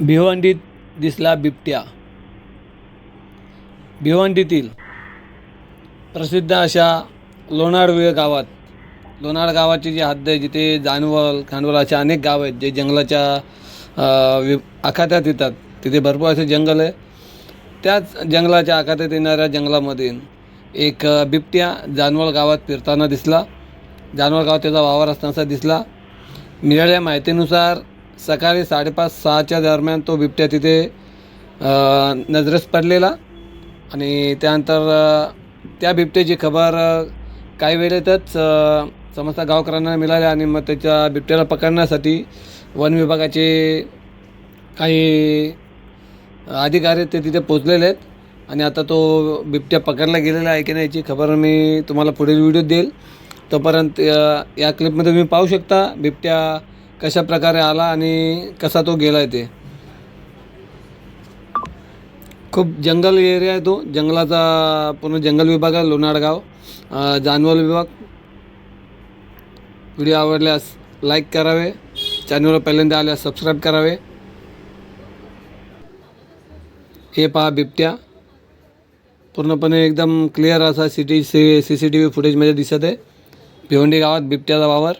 भिवंडीत दिसला बिबट्या. भिवंडीतील प्रसिद्ध अशा लोणारविळ गावात लोणार गावाची जी हद्द आहे जिथे जानवल खांडवल अशा अनेक गावं आहेत जे जंगलाच्या वि आखात्यात येतात. तिथे भरपूर असे जंगल आहे. त्याच जंगलाच्या आखात्यात येणाऱ्या जंगलामध्ये एक बिबट्या जानवळ गावात फिरताना दिसला. जानवळ गावात त्याचा वावर असताना दिसला. मिळालेल्या माहितीनुसार सकाळी साडेपाच सहाच्या दरम्यान तो बिबट्या तिथे नजरेस पडलेला आणि त्यानंतर त्या बिबट्याची खबर काही वेळेतच समस्त गावकऱ्यांना मिळाल्या आणि मग त्याच्या बिबट्याला पकडण्यासाठी वन विभागाचे काही अधिकारी ते तिथे पोचलेले आहेत. आणि आता तो बिबट्या पकडला गेलेला आहे की नाही याची खबर मी तुम्हाला पुढील व्हिडिओ देईल. तोपर्यंत या क्लिपमध्ये तुम्ही पाहू शकता बिबट्या कशा प्रकारे आला आणि कसा तो गेला आहे ते? खूप जंगल एरिया आहे तो. जंगलाचा पूर्ण जंगल विभाग आहे लोणार गाव जानवल विभाग. व्हिडिओ आवडल्यास लाईक करावे. चॅनलवर पहिल्यांदा आल्यास सबस्क्राईब करावे. हे पहा बिबट्या. पूर्णपणे एकदम क्लिअर असा city C C C T V फुटेजमध्ये दिसत आहे. भिवंडी गावात बिबट्याचा वावर.